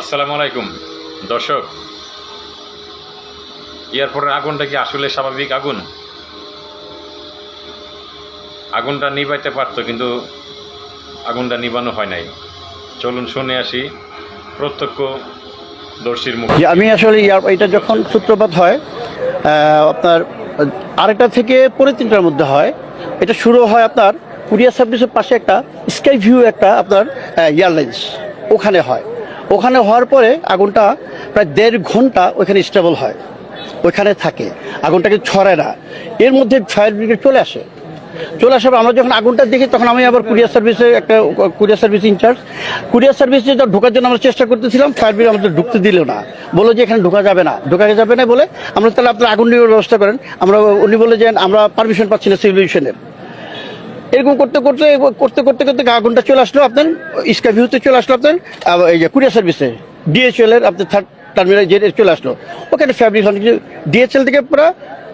আসসালামু আলাইকুম। দর্শক, এয়ারপোর্টের আগুনটা কি আসলে স্বাভাবিক আগুন? আগুনটা নিভাইতে পারতো, কিন্তু আগুনটা নিবানো হয় নাই। চলুন শুনে আসি প্রত্যক্ষ দর্শীর মুখ আমি আসলে এটা যখন সূত্রপাত হয় আপনার আরেকটা থেকে পরে তিনটার মধ্যে হয়। এটা শুরু হয় আপনার কুরিয়ার সার্ভিসের পাশে একটা স্কাই ভিউ একটা আপনার এয়ারলাইন্স। ওখানে হয়। ওখানে হওয়ার পরে আগুনটা প্রায় দেড় ঘণ্টা ওইখানে স্টেবল হয়। ওইখানে থাকে। আগুনটাকে ছড়ায় না। এর মধ্যে ফায়ার ব্রিগেড চলে আসে। চলে আসার আমরা যখন আগুনটা দেখি, তখন আমি আবার কুরিয়ার সার্ভিসে একটা, কুরিয়ার সার্ভিস ইনচার্জ কুরিয়ার সার্ভিসে তো ঢোকার জন্য আমরা চেষ্টা করতেছিলাম ফায়ার ব্রিগেড আমাদের ঢুকতে দিল না। বলল যে এখানে ঢোকা যাবে না। ঢোকা যাবে না বলে আমরা তাহলে আপনার আগুন নিয়ে ব্যবস্থা করেন। আমরা, উনি বলে যে আমরা পারমিশন পাচ্ছি না সিভিলেশনের এরকম করতে করতে করতে করতে করতে গা ঘণ্টা চলে আসলো আপনার ইস্কা ভিউতে চলে আসলো আপনার এই যে কুরিয়ার সার্ভিসে ডিএচএল এর আপনার থার্ড টার্মিনাল যে চলে আসলো। ওখানে ফ্যাব্রিক ডিএচএল থেকে পুরো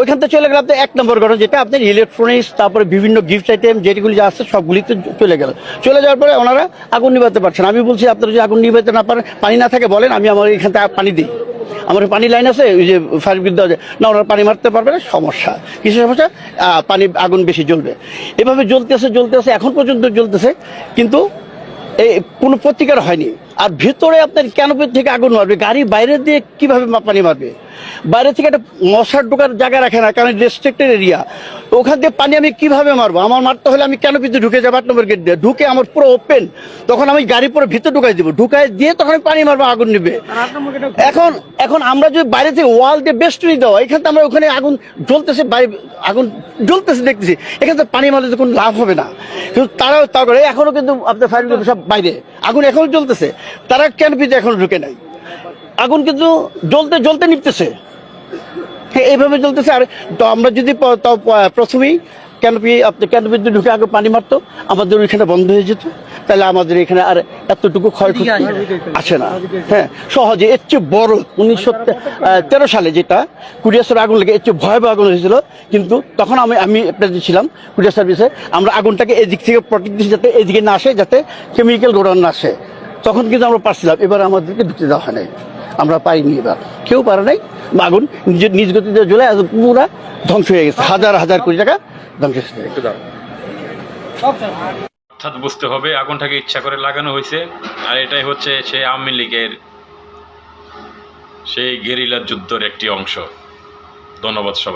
ওইখান থেকে চলে গেল আপনার এক নম্বর ঘটনা যেটা, আপনার ইলেকট্রনিক্স তারপরে বিভিন্ন গিফট আইটেম যেগুলি যা আছে সবগুলিতে চলে গেল। চলে যাওয়ার পরে ওনারা আগুন নিভাতে পারছেন। আমি বলছি, আপনারা যদি আগুন নিভাতে না পারেন, পানি না থাকে বলেন, আমি আমার এখান থেকে পানি দিই। আমার পানি লাইন আছে, ওই যে ফায়ার ব্রিগেড যায় না, ওনারা পানি মারতে পারবে না, সমস্যা। কিছু সমস্যা? পানি, আগুন বেশি জ্বলবে। এভাবে জ্বলতেছে জ্বলতেছে, এখন পর্যন্ত জ্বলতেছে, কিন্তু এই কোনো প্রতিকার হয়নি। আর ভিতরে আপনার ক্যানোপির থেকে আগুন মারবে, গাড়ি বাইরে দিয়ে কীভাবে মাপানি মারবে? বাইরে থেকে একটা মশার ঢোকার জায়গা রাখে না, কারণ রেস্ট্রিক্টেড এরিয়া ওখান দিয়ে পানি আমি কীভাবে মারবো? আমার মারতে হলে আমি ক্যানোপিতে ঢুকে যাব আট নম্বর গেট দিয়ে? ঢুকে আমার পুরো ওপেন তখন আমি গাড়ি পুরো ভিতরে ঢুকাই দিব। ঢুকাই দিয়ে তখন আমি পানি মারবো আগুন নিবে। এখন এখন আমরা যদি বাইরে থেকে ওয়াল দিয়ে বেস্টনি দেওয়া এখান থেকে আমরা ওখানে আগুন জ্বলতেছে বাইরে আগুন জ্বলতেছে দেখতেছি। এখানে তো পানি মারলে তো কোনো লাভ হবে না। কিন্তু তারাও তা করে এখনও কিন্তু আপনার ফায়ার সব বাইরে। আগুন এখনও জ্বলতেছে। তারা ক্যানপিতে এখনও ঢুকে নাই? আগুন কিন্তু জ্বলতে জ্বলতে নিপতেছে। এইভাবে চলতেছে। আর তো আমরা যদি প্রথমেই ক্যানোপি আপনি ক্যানোপিতে ঢুকে আগে পানি মারতো আমাদের ওইখানে বন্ধ হয়ে যেত। তাহলে আমাদের এখানে আর এতটুকু ক্ষয়ক্ষতি আসে। না। হ্যাঁ সহজে। এর চেয়ে বড় উনিশশো তেরো সালে যেটা কুরিয়াসের আগুন লেগে এর চেয়ে ভয়াবহ আগুন হয়েছিল। কিন্তু তখন আমি আমি ছিলাম কুরিয়ার সার্ভিসে। আমরা আগুনটাকে এদিক থেকে প্রটেক্ট দিচ্ছি যাতে এদিকে না আসে যাতে কেমিক্যাল গোডাউন না আসে। তখন কিন্তু আমরা পারছিলাম। এবার আমাদেরকে ঢুকতে দেওয়া হয় নাই। আমরা পাইনি এবার। কেউ পারে নাই। আগুন নিজের নিজ গতিতে জ্বলে পুরা ধ্বংস হয়ে গেছে। হাজার হাজার কোটি টাকা ধ্বংস অর্থাৎ বুঝতে হবে আগুনটাকে ইচ্ছা করে লাগানো হয়েছে। আর এটাই হচ্ছে সেই আওয়ামী লীগের সেই গেরিলা যুদ্ধের একটি অংশ। ধন্যবাদ সবাই